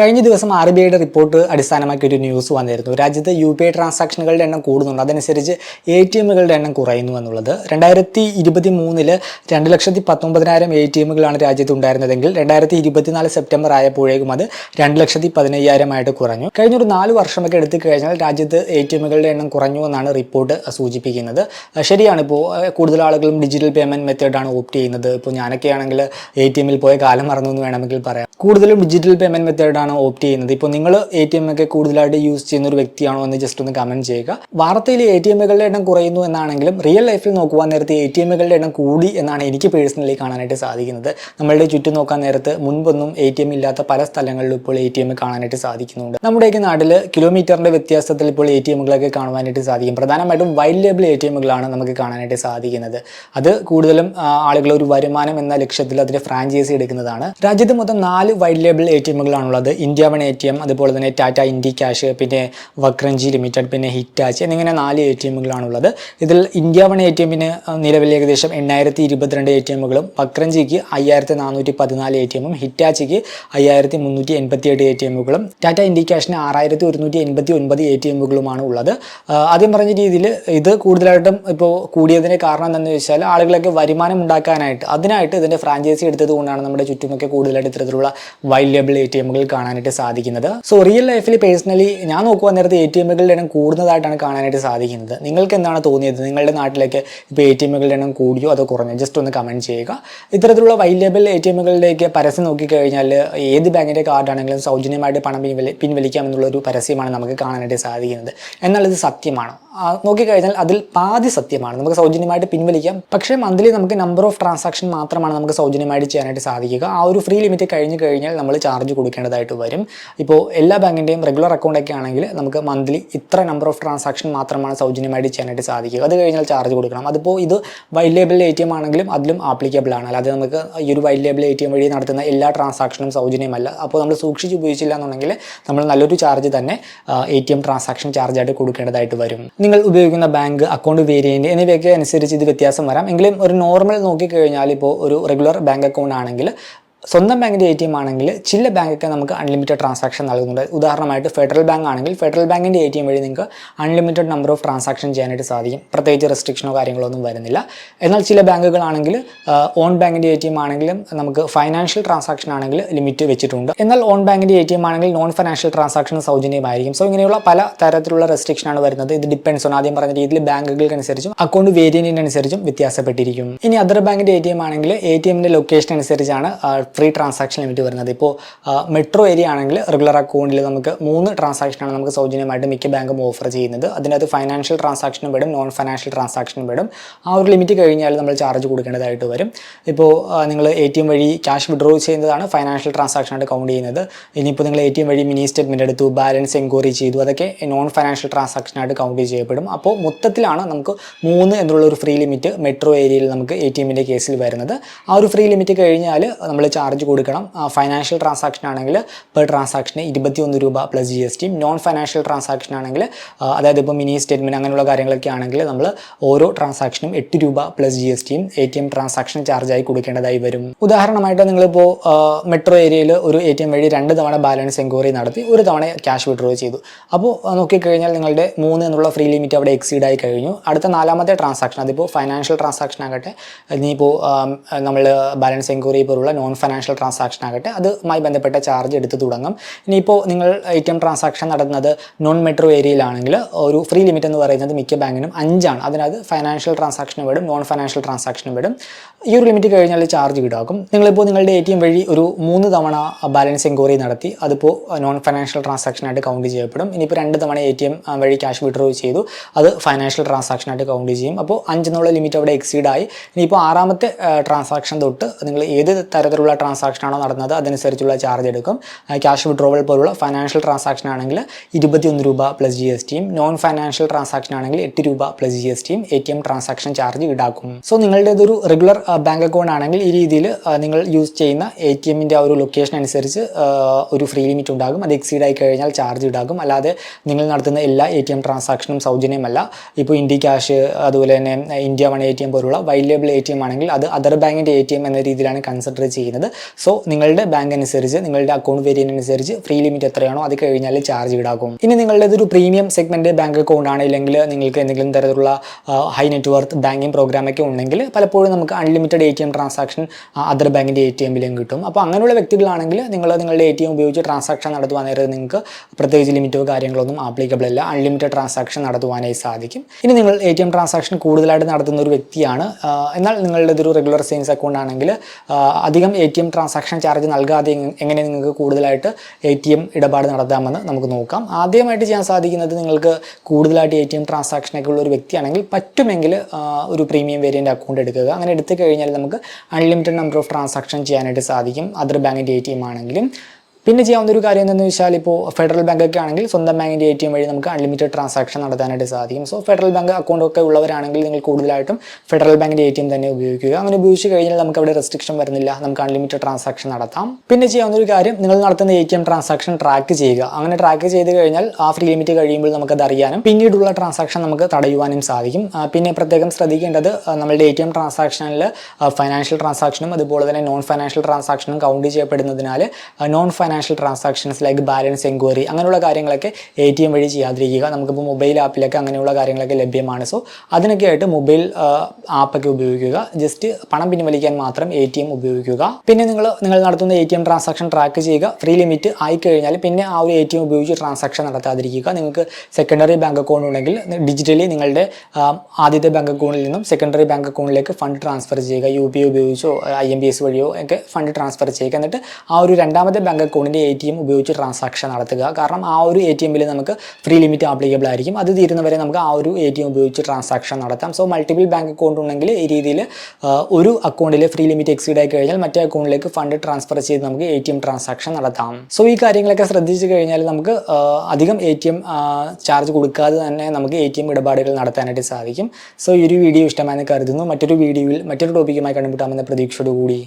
കഴിഞ്ഞ ദിവസം R B ഐയുടെ റിപ്പോർട്ട് അടിസ്ഥാനമാക്കി ഒരു ന്യൂസ് വന്നിരുന്നു. രാജ്യത്ത് യു പി ഐ ട്രാൻസാക്ഷനുകളുടെ എണ്ണം കൂടുന്നുണ്ട്. അതനുസരിച്ച് എ ടി എമ്മുകളുടെ എണ്ണം കുറയുന്നു എന്നുള്ളത്. രണ്ടായിരത്തി ഇരുപത്തി മൂന്നിൽ രണ്ട് ലക്ഷത്തി പത്തൊമ്പതിനായിരം എ ടി എമ്മുകളാണ് രാജ്യത്ത് ഉണ്ടായിരുന്നതെങ്കിൽ രണ്ടായിരത്തി ഇരുപത്തിനാല് സെപ്റ്റംബർ ആയപ്പോഴേക്കും അത് രണ്ട് ലക്ഷത്തി പതിനയ്യായിരമായിട്ട് കുറഞ്ഞു. കഴിഞ്ഞൊരു നാല് വർഷമൊക്കെ എടുത്തു കഴിഞ്ഞാൽ രാജ്യത്ത് എ ടി എമ്മുകളുടെ എണ്ണം കുറഞ്ഞു എന്നാണ് റിപ്പോർട്ട് സൂചിപ്പിക്കുന്നത്. ശരിയാണ് ഇപ്പോൾ കൂടുതൽ ആളുകളും ഡിജിറ്റൽ പേയ്മെന്റ് മെത്തേഡാണ് ഓപ്റ്റ് ചെയ്യുന്നത്. ഇപ്പോൾ ഞാനൊക്കെ ആണെങ്കിൽ എ ടി എമ്മിൽ പോയ കാലം മറന്നു എന്ന് വേണമെങ്കിൽ പറയാം. കൂടുതലും ഡിജിറ്റൽ പേയ്മെന്റ് മെത്തേഡാണ് ഓപ്റ്റ് ചെയ്യുന്നത്. ഇപ്പോൾ നിങ്ങൾ എ ടി എം ഒക്കെ കൂടുതലായിട്ട് യൂസ് ചെയ്യുന്ന ഒരു വ്യക്തിയാണോ എന്ന് ജസ്റ്റ് ഒന്ന് കമന്റ് ചെയ്യുക. വാർത്തയിൽ എ ടി എമ്മുകളുടെ എണ്ണം കുറയുന്നു എന്നാണെങ്കിലും റിയൽ ലൈഫിൽ നോക്കുവാൻ നേരത്തെ എ ടി എമ്മുകളുടെ എണ്ണം കൂടി എന്നാണ് എനിക്ക് പേഴ്സണലി കാണാനായിട്ട് സാധിക്കുന്നത്. നമ്മളുടെ ചുറ്റും നോക്കാൻ നേരത്ത് മുൻപൊന്നും എ ടി എം ഇല്ലാത്ത പല സ്ഥലങ്ങളിലും ഇപ്പോൾ എ ടി എം കാണാനായിട്ട് സാധിക്കുന്നുണ്ട്. നമ്മുടെയൊക്കെ നാട്ടിൽ കിലോമീറ്ററിന്റെ വ്യത്യാസത്തിൽ ഇപ്പോൾ എ ടി എമ്മുകളൊക്കെ കാണുവാനായിട്ട് സാധിക്കും. പ്രധാനമായിട്ടും വൈറ്റ് ലേബിൾ എ ടി എമ്മുകളാണ് നമുക്ക് കാണാനായിട്ട് സാധിക്കുന്നത്. അത് കൂടുതലും ആളുകൾ ഒരു വരുമാനം എന്ന ലക്ഷ്യത്തിൽ അതിന്റെ ഫ്രാഞ്ചൈസി എടുക്കുന്നതാണ്. രാജ്യത്ത് മൊത്തം നാല് white label A T എമ്മുകളാണുള്ളത് India one A T M അതുപോലെ തന്നെ ടാറ്റ ഇൻഡി ക്യാഷ് പിന്നെ വക്രഞ്ചി ലിമിറ്റഡ് പിന്നെ ഹിറ്റാച്ച് എന്നിങ്ങനെ നാല് എ ടി എമ്മുകളാണുള്ളത്. ഇതിൽ ഇന്ത്യ വൺ എ ടി എമ്മിന് നിലവിൽ ഏകദേശം എണ്ണായിരത്തി ഇരുപത്തിരണ്ട് എ ടി എമ്മുകളും വക്രഞ്ചിക്ക് അയ്യായിരത്തി നാനൂറ്റി പതിനാല് എ ടി എമ്മും ഹിറ്റാച്ചിക്ക് അയ്യായിരത്തി മുന്നൂറ്റി എൺപത്തി എട്ട് എ ടി എമ്മുകളും ടാറ്റ ഇൻഡി ക്യാഷിന് ആറായിരത്തി ഒരുന്നൂറ്റി എൺപത്തി ഒൻപത് എ ടി എമ്മുകളുമാണ് ഉള്ളത്. ആദ്യം പറഞ്ഞ രീതിയിൽ ഇത് കൂടുതലായിട്ടും ഇപ്പോൾ കൂടിയതിന് കാരണം എന്താണെന്ന് വെച്ചാൽ ആളുകളൊക്കെ വരുമാനം ഉണ്ടാക്കാനായിട്ട് അതിനായിട്ട് ഇതിന്റെ ഫ്രാഞ്ചൈസി എടുത്തത് കൊണ്ടാണ് നമ്മുടെ ചുറ്റുമൊക്കെ കൂടുതലായിട്ട് ഇത്തരത്തിലുള്ള ലേബിൾ എ ടി എമ്മുകൾ കാണാനായിട്ട് സാധിക്കുന്നത്. സോ റിയൽ ലൈഫിൽ പേഴ്സണലി ഞാൻ നോക്കുവാൻ നേരത്തെ എ ടി എമ്മുകളുടെ എണ്ണം കൂടുന്നതായിട്ടാണ് കാണാനായിട്ട് സാധിക്കുന്നത്. നിങ്ങൾക്ക് എന്താണ് തോന്നിയത്? നിങ്ങളുടെ നാട്ടിലേക്ക് ഇപ്പോൾ എ ടി എമ്മുകളുടെ എണ്ണം കൂടിയോ അതോ കുറഞ്ഞോ? ജസ്റ്റ് ഒന്ന് കമന്റ് ചെയ്യുക. ഇത്തരത്തിലുള്ള വൈറ്റ് ലേബൽ എ ടി എമ്മുകളിലേക്ക് പരസ്യം നോക്കിക്കഴിഞ്ഞാൽ ഏത് ബാങ്കിന്റെ കാർഡാണെങ്കിലും സൗജന്യമായിട്ട് പണം പിൻവലി പിൻവലിക്കാം എന്നുള്ള ഒരു പരസ്യമാണ് നമുക്ക് കാണാനായിട്ട് സാധിക്കുന്നത്. എന്നാൽ ഇത് സത്യമാണ്? നോക്കിക്കഴിഞ്ഞാൽ അതിൽ പാതി സത്യമാണ്. നമുക്ക് സൗജന്യമായിട്ട് പിൻവലിക്കാം. പക്ഷേ മന്ത്ലി നമുക്ക് നമ്പർ ഓഫ് ട്രാൻസാക്ഷൻ മാത്രമാണ് നമുക്ക് സൗജന്യമായിട്ട് ചെയ്യാനായിട്ട് സാധിക്കുക. ആ ഒരു ഫ്രീ ലിമിറ്റ് കഴിഞ്ഞ് കഴിഞ്ഞാൽ നമ്മൾ ചാർജ് കൊടുക്കേണ്ടതായിട്ട് വരും. ഇപ്പോൾ എല്ലാ ബാങ്കിന്റെയും റെഗുലർ അക്കൗണ്ടൊക്കെ ആണെങ്കിൽ നമുക്ക് മന്ത്ലി ഇത്ര നമ്പർ ഓഫ് ട്രാൻസാക്ഷൻ മാത്രമാണ് സൗജന്യമായിട്ട് ചെയ്യാനായിട്ട് സാധിക്കുക. അത് കഴിഞ്ഞാൽ ചാർജ് കൊടുക്കണം. അതിപ്പോൾ ഇത് white label A T M ആണെങ്കിലും അതിലും ആപ്ലിക്കബിൾ ആണ്. അല്ലാതെ നമുക്ക് ഈ ഒരു white label A T M വഴി നടത്തുന്ന എല്ലാ ട്രാൻസാക്ഷനും സൗജന്യമല്ല. അപ്പോൾ നമ്മൾ സൂക്ഷിച്ച് ഉപയോഗിച്ചില്ല എന്നുണ്ടെങ്കിൽ നമ്മൾ നല്ലൊരു ചാർജ് തന്നെ എ ടി എം ട്രാൻസാക്ഷൻ ചാർജായിട്ട് കൊടുക്കേണ്ടതായിട്ട് വരും. നിങ്ങൾ ഉപയോഗിക്കുന്ന ബാങ്ക് അക്കൗണ്ട് വേരിയന്റ് എന്നിവയൊക്കെ അനുസരിച്ച് ഇത് വ്യത്യാസം വരാം. എങ്കിലും ഒരു നോർമൽ നോക്കിക്കഴിഞ്ഞാൽ ഇപ്പോൾ ഒരു റെഗുലർ ബാങ്ക് അക്കൗണ്ട് ആണെങ്കിൽ സ്വന്തം ബാങ്കിന്റെ എ ടി എം ആണെങ്കിൽ ചില ബാങ്കൊക്കെ നമുക്ക് അൺലിമിറ്റഡ് ട്രാൻസാക്ഷൻ നൽകുന്നുണ്ട്. ഉദാഹരണമായിട്ട് ഫെഡറൽ ബാങ്ക് ആണെങ്കിൽ ഫെഡറൽ ബാങ്കിന്റെ എ ടി എം വഴി നിങ്ങൾക്ക് അൺലിമിറ്റഡ് നമ്പർ ഓഫ് ട്രാൻസാക്ഷൻ ചെയ്യാനായിട്ട് സാധിക്കും. പ്രത്യേകിച്ച് റെസ്ട്രിക്ഷനോ കാര്യങ്ങളോ ഒന്നും വരുന്നില്ല. എന്നാൽ ചില ബാങ്കുകളാണെങ്കിൽ ഓൺ ബാങ്കിന്റെ എ ടി എം ആണെങ്കിലും നമുക്ക് ഫൈനാൻഷ്യൽ ട്രാൻസാക്ഷൻ ആണെങ്കിൽ ലിമിറ്റ് വെച്ചിട്ടുണ്ട്. എന്നാൽ ഓൺ ബാങ്കിന്റെ എ ടി എം ആണെങ്കിൽ നോൺ ഫൈനാൻഷ്യൽ ട്രാൻസാക്ഷൻ സൗജന്യമായിരിക്കും. സോ ഇങ്ങനെയുള്ള പല തരത്തിലുള്ള റെസ്ട്രിക്ഷനാണ് വരുന്നത്. ഇത് ഡിപ്പെൻസ് ഓൺ ആദ്യം പറഞ്ഞ രീതിയിൽ ബാങ്കുകൾക്കനുസരിച്ചും അക്കൗണ്ട് വേരിയന്റിനനുസരിച്ചും വ്യത്യാസപ്പെട്ടിരിക്കും ഇനി അതർ ബാങ്കിന്റെ എ ടി എം ആണെങ്കിൽ എ ടി എമ്മിന്റെ ലൊക്കേഷൻ അനുസരിച്ചാണ് ഫ്രീ ട്രാൻസാക്ഷൻ ലിമിറ്റ് വരുന്നത്. ഇപ്പോൾ മെട്രോ ഏരിയ ആണെങ്കിൽ റെഗുലർ അക്കൗണ്ടിൽ നമുക്ക് മൂന്ന് ട്രാൻസാക്ഷനാണ് നമുക്ക് സൗജന്യമായിട്ട് മിക്ക ബാങ്കും ഓഫർ ചെയ്യുന്നത്. അതിനകത്ത് ഫൈനാൻഷ്യൽ ട്രാൻസാക്ഷനും വിടും നോൺ ഫൈനാൻഷ്യൽ ട്രാൻസാക്ഷനും വിടും ആ ഒരു ലിമിറ്റ് കഴിഞ്ഞാൽ നമ്മൾ ചാർജ് കൊടുക്കേണ്ടതായിട്ട് വരും. ഇപ്പോൾ നിങ്ങൾ എ ടി എം വഴി ക്യാഷ് വിഡ്രോ ചെയ്യുന്നതാണ് ഫൈനാൻഷ്യൽ ട്രാൻസാക്ഷൻ ആയിട്ട് കൗണ്ട് ചെയ്യുന്നത്. ഇനിയിപ്പോൾ നിങ്ങൾ എ ടി എം വഴി മിനി സ്റ്റേറ്റ്മെന്റ് എടുത്തു ബാലൻസ് എൻക്വയറി ചെയ്തു അതൊക്കെ നോൺ ഫൈനാൻഷ്യൽ ട്രാൻസാക്ഷൻ ആയിട്ട് കൗണ്ട് ചെയ്യപ്പെടും. അപ്പോൾ മൊത്തത്തിലാണ് നമുക്ക് മൂന്ന് എന്നുള്ള ഒരു ഫ്രീ ലിമിറ്റ് മെട്രോ ഏരിയയിൽ നമുക്ക് എ ടി എമ്മിന്റെ കേസിൽ വരുന്നത്. ആ ഒരു ഫ്രീ ലിമിറ്റ് കഴിഞ്ഞാൽ നമ്മൾ ചാർജ് കൊടുക്കണം. ഫൈനാൻഷ്യൽ ട്രാൻസാക്ഷൻ ആണെങ്കിൽ പെർ ട്രാൻസാക്ഷന് ഇരുപത്തിയൊന്ന് രൂപ പ്ലസ് ജി എസ് ടിയും നോൺ ഫൈനാൻഷ്യൽ ട്രാൻസാക്ഷൻ ആണെങ്കിൽ അതായത് ഇപ്പോൾ മിനി സ്റ്റേറ്റ്മെന്റ് അങ്ങനെയുള്ള കാര്യങ്ങളൊക്കെ ആണെങ്കിൽ നമ്മൾ ഓരോ ട്രാൻസാക്ഷനും എട്ട് രൂപ പ്ലസ് ജി എസ് ടിയും എ ടി എം ട്രാൻസാക്ഷൻ ചാർജായി കൊടുക്കേണ്ടതായി വരും. ഉദാഹരണമായിട്ട് നിങ്ങളിപ്പോൾ മെട്രോ ഏരിയയിൽ ഒരു എ ടി എം വഴി രണ്ട് തവണ ബാലൻസ് എൻക്വയറി നടത്തി ഒരു തവണ ക്യാഷ് വിഡ്രോ ചെയ്തു. അപ്പോൾ നോക്കിക്കഴിഞ്ഞാൽ നിങ്ങളുടെ മൂന്ന് എന്നുള്ള ഫ്രീ ലിമിറ്റ് അവിടെ എക്സീഡ് ആയി കഴിഞ്ഞു. അടുത്ത നാലാമത്തെ ട്രാൻസാക്ഷൻ അതിപ്പോൾ ഫൈനാൻഷ്യൽ ട്രാൻസാക്ഷൻ ആകട്ടെ ഇനിയിപ്പോൾ നമ്മൾ ബാലൻസ് എൻക്വയറി പോലുള്ള നോൺ ട്രാൻസാക്ഷൻ ആകട്ടെ അതുമായി ബന്ധപ്പെട്ട ചാർജ് എടുത്തു തുടങ്ങും. ഇനിയിപ്പോൾ നിങ്ങൾ എ ടി എം ട്രാൻസാക്ഷൻ നടത്തുന്നത് നോൺ മെട്രോ ഏരിയയിലാണെങ്കിൽ ഒരു ഫ്രീ ലിമിറ്റ് എന്ന് പറയുന്നത് മിക്ക ബാങ്കിനും അഞ്ചാണ്. അതിനകത്ത് ഫൈനാൻഷ്യൽ ട്രാൻസാക്ഷനും വിടും നോൺ ഫൈനാൻഷ്യൽ ട്രാൻസാക്ഷനും വിടും ഈ ഒരു ലിമിറ്റ് കഴിഞ്ഞാൽ ചാർജ് ഈടാക്കും. നിങ്ങളിപ്പോൾ നിങ്ങളുടെ എ ടി എം വഴി ഒരു മൂന്ന് തവണ ബാലൻസ് എൻക്വയറി നടത്തി അതിപ്പോൾ നോൺ ഫൈനാൻഷ്യൽ ട്രാൻസാക്ഷൻ ആയിട്ട് കൗണ്ട് ചെയ്യപ്പെടും. ഇനിയിപ്പോൾ രണ്ട് തവണ എ ടി എം വഴി ക്യാഷ് വിഡ്രോ ചെയ്തു അത് ഫൈനാൻഷ്യൽ ട്രാൻസാക്ഷൻ ആയിട്ട് കൗണ്ട് ചെയ്യും. അപ്പോൾ അഞ്ചെന്നുള്ള ലിമിറ്റ് അവിടെ എക്സീഡായി ഇനിയിപ്പോൾ ആറാമത്തെ ട്രാൻസാക്ഷൻ തൊട്ട് നിങ്ങൾ ഏത് തരത്തിലുള്ള ട്രാൻസാക്ഷൻ ആണോ നടന്നത് അതനുസരിച്ചുള്ള ചാർജ് എടുക്കും. ക്യാഷ് വിഡ്രോവൽ പോലുള്ള ഫൈനാൻഷ്യൽ ട്രാൻസാക്ഷൻ ആണെങ്കിൽ ഇരുപത്തിയൊന്ന് രൂപ പ്ലസ് ജി എസ് ടിയും നോൺ ഫൈനാൻഷ്യൽ ട്രാൻസാക്ഷൻ ആണെങ്കിൽ എട്ട് രൂപ പ്ലസ് ജി എസ് ടിയും A T M transaction charge ഈടാക്കും. സോ നിങ്ങളുടെ ഇതൊരു റെഗുലർ ബാങ്ക് അക്കൗണ്ട് ആണെങ്കിൽ ഈ രീതിയിൽ നിങ്ങൾ യൂസ് ചെയ്യുന്ന എ ടി എമ്മിന്റെ ആ ഒരു ലൊക്കേഷൻ അനുസരിച്ച് ഒരു ഫ്രീ ലിമിറ്റ് ഉണ്ടാകും. അത് എക്സീഡ് ആയി കഴിഞ്ഞാൽ ചാർജ് ഈടാക്കും. അല്ലാതെ നിങ്ങൾ നടത്തുന്ന എല്ലാ എ ടി എം ട്രാൻസാക്ഷനും സൗജന്യമല്ല. ഇപ്പോൾ ഇന്ത്യ ക്യാഷ് അതുപോലെ തന്നെ India one A T M പോലുള്ള white label A T M ആണെങ്കിൽ അത് അതർ ബാങ്കിന്റെ എ ടി എം എന്ന രീതിയിലാണ് കൺസിഡർ ചെയ്യുന്നത്. സോ നിങ്ങളുടെ ബാങ്ക് അനുസരിച്ച് നിങ്ങളുടെ അക്കൗണ്ട് വേരിയന്റ് അനുസരിച്ച് ഫ്രീ ലിമിറ്റ് എത്രയാണോ അത് കഴിഞ്ഞാൽ ചാർജ് ഈടാക്കും. ഇനി നിങ്ങളുടെ ഇതൊരു പ്രീമിയം സെഗ്മെന്റ് ബാങ്ക് അക്കൗണ്ട് ആണ് ഇല്ലെങ്കിൽ നിങ്ങൾക്ക് എന്തെങ്കിലും തരത്തിലുള്ള ഹൈ നെറ്റ് വർത്ത് ബാങ്കിങ് പ്രോഗ്രാമൊക്കെ ഉണ്ടെങ്കിൽ പലപ്പോഴും നമുക്ക് unlimited A T M transaction other ബാങ്കിന്റെ എ ടി എമ്മിലും കിട്ടും. അപ്പോൾ അങ്ങനെയുള്ള വ്യക്തികളാണെങ്കിൽ നിങ്ങൾ നിങ്ങളുടെ എ ടി എം ഉപയോഗിച്ച് ട്രാൻസാക്ഷൻ നടത്തുവാൻ നേരം നിങ്ങൾക്ക് പ്രത്യേകിച്ച് ലിമിറ്റോ കാര്യങ്ങളൊന്നും ആപ്ലിക്കബിൾ അല്ല. അൺലിമിറ്റഡ് ട്രാൻസാക്ഷൻ നടത്തുവാനായി സാധിക്കും. ഇനി നിങ്ങൾ എ ടി എം ട്രാൻസാക്ഷൻ കൂടുതലായിട്ട് നടത്തുന്ന ഒരു വ്യക്തിയാണ്. എന്നാൽ നിങ്ങളുടെ ഇതൊരു റെഗുലർ സേവിങ്സ് അക്കൗണ്ട് ആണെങ്കിൽ അധികം A T M transaction charge നൽകാതെ എങ്ങനെ നിങ്ങൾക്ക് കൂടുതലായിട്ട് എ ടി എം ഇടപാട് നടത്താമെന്ന് നമുക്ക് നോക്കാം. ആദ്യമായിട്ട് ചെയ്യാൻ സാധിക്കുന്നത് നിങ്ങൾക്ക് കൂടുതലായിട്ട് എ ടി എം ട്രാൻസാക്ഷനൊക്കെ ഉള്ള ഒരു വ്യക്തിയാണെങ്കിൽ പറ്റുമെങ്കിൽ ഒരു പ്രീമിയം വേരിയന്റ് അക്കൗണ്ട് എടുക്കുക. അങ്ങനെ എടുത്തു കഴിഞ്ഞാൽ നമുക്ക് അൺലിമിറ്റഡ് നമ്പർ ഓഫ് ട്രാൻസാക്ഷൻ ചെയ്യാനായിട്ട് സാധിക്കും. അതർ ബാങ്കിന്റെ എ ടി എം ആണെങ്കിലും. പിന്നെ ചെയ്യാവുന്ന ഒരു കാര്യം എന്താണെന്ന് വെച്ചാൽ ഇപ്പോൾ ഫെഡറൽ ബാങ്ക് ഒക്കെ ആണെങ്കിൽ സ്വന്തം ബാങ്കിന്റെ എ ടി എം വഴി നമുക്ക് അൺലിമിറ്റഡ് ട്രാൻസാക്ഷൻ നടത്താനായിട്ട് സാധിക്കും. സോ ഫെഡറൽ ബാങ്ക് അക്കൗണ്ട് ഒക്കെ ഉള്ളവരാണെങ്കിൽ നിങ്ങൾ കൂടുതലായിട്ടും ഫെഡറൽ ബാങ്കിന്റെ എ ടി എം തന്നെ ഉപയോഗിക്കുക. അങ്ങനെ ഉപയോഗിച്ച് കഴിഞ്ഞാൽ നമുക്ക് അവിടെ റെസ്ട്രിക്ഷൻ വരുന്നില്ല. നമുക്ക് അൺലിമിറ്റഡ് ട്രാൻസാക്ഷൻ നടത്താം. പിന്നെ ചെയ്യാവുന്ന ഒരു കാര്യം നിങ്ങൾ നടത്തുന്ന A T M transaction track ചെയ്യുക. അങ്ങനെ ട്രാക്ക് ചെയ്ത് കഴിഞ്ഞാൽ ആ ഫ്രീ ലിമിറ്റ് കഴിയുമ്പോൾ നമുക്ക് അത് അറിയാനും പിന്നീടുള്ള ട്രാൻസാക്ഷൻ നമുക്ക് തടയുവാനും സാധിക്കും. പിന്നെ പ്രത്യേകം ശ്രദ്ധിക്കേണ്ടത് നമ്മളുടെ എ ടി എം ട്രാൻസാക്ഷനിൽ ഫൈനാൻഷ്യൽ ട്രാൻസാക്ഷനും അതുപോലെ തന്നെ നോൺ ഫൈനാൻഷ്യൽ ട്രാൻസാക്ഷനും count ചെയ്യപ്പെടുന്നതിനാൽ non transactions like balance enquiry അങ്ങനെയുള്ള കാര്യങ്ങളൊക്കെ എ ടി എം വഴി ചെയ്യാതിരിക്കുക. നമുക്കിപ്പോൾ മൊബൈൽ ആപ്പിലൊക്കെ അങ്ങനെയുള്ള കാര്യങ്ങളൊക്കെ ലഭ്യമാണ്. സോ അതിനൊക്കെ ആയിട്ട് മൊബൈൽ ആപ്പൊക്കെ ഉപയോഗിക്കുക. ജസ്റ്റ് പണം പിൻവലിക്കാൻ മാത്രം എ ടി എം ഉപയോഗിക്കുക. പിന്നെ നിങ്ങൾ നിങ്ങൾ നടത്തുന്ന A T M transaction track ചെയ്യുക. ഫ്രീ ലിമിറ്റ് ആയി കഴിഞ്ഞാൽ പിന്നെ ആ ഒരു എ ടി എം ഉപയോഗിച്ച് ട്രാൻസാക്ഷൻ നടത്താതിരിക്കുക. നിങ്ങൾക്ക് സെക്കൻഡറി ബാങ്ക് അക്കൗണ്ട് ഉണ്ടെങ്കിൽ ഡിജിറ്റലി നിങ്ങളുടെ ആദ്യത്തെ ബാങ്ക് അക്കൗണ്ടിൽ നിന്നും സെക്കൻഡറി ബാങ്ക് അക്കൗണ്ടിലേക്ക് ഫണ്ട് ട്രാൻസ്ഫർ ചെയ്യുക. യു പി ഐ ഉപയോഗിച്ചോ ഐ എം ബി എസ് വഴിയോ ഒക്കെ ഫണ്ട് ട്രാൻസ്ഫർ ചെയ്യുക. എന്നിട്ട് ആ ഒരു രണ്ടാമത്തെ ബാങ്ക് അക്കൗണ്ടിന്റെ എ ടി എം ഉപയോഗിച്ച് ട്രാൻസാക്ഷൻ നടത്തുക. കാരണം ആ ഒരു എ ടി എമ്മിൽ നമുക്ക് ഫ്രീ ലിമിറ്റ് ആപ്ലിക്കബിൾ ആയിരിക്കും. അത് തീരുന്നവരെ നമുക്ക് ആ ഒരു എ ടി എം ഉപയോഗിച്ച് ട്രാൻസാക്ഷൻ നടത്താം. സോ മൾട്ടിപ്പിൾ ബാങ്ക് അക്കൗണ്ട് ഉണ്ടെങ്കിൽ ഈ രീതിയിൽ ഒരു അക്കൗണ്ടിൽ ഫ്രീ ലിമിറ്റ് എക്സീഡ് ആയി കഴിഞ്ഞാൽ മറ്റേ അക്കൗണ്ടിലേക്ക് ഫണ്ട് ട്രാൻസ്ഫർ ചെയ്ത് നമുക്ക് എ ടി എം ട്രാൻസാക്ഷൻ നടത്താം. സോ ഈ കാര്യങ്ങളൊക്കെ ശ്രദ്ധിച്ചു കഴിഞ്ഞാൽ നമുക്ക് അധികം എ ടി എം ചാർജ് കൊടുക്കാതെ തന്നെ നമുക്ക് എ ടി എം ഇടപാടുകൾ നടത്താനായിട്ട് സാധിക്കും. സോ ഈ ഒരു വീഡിയോ ഇഷ്ടമായെന്ന് കരുതുന്നു. മറ്റൊരു വീഡിയോയിൽ മറ്റൊരു ടോപ്പിക്കുമായി കണ്ടുമുട്ടാമെന്ന പ്രതീക്ഷയോടുകൂടി.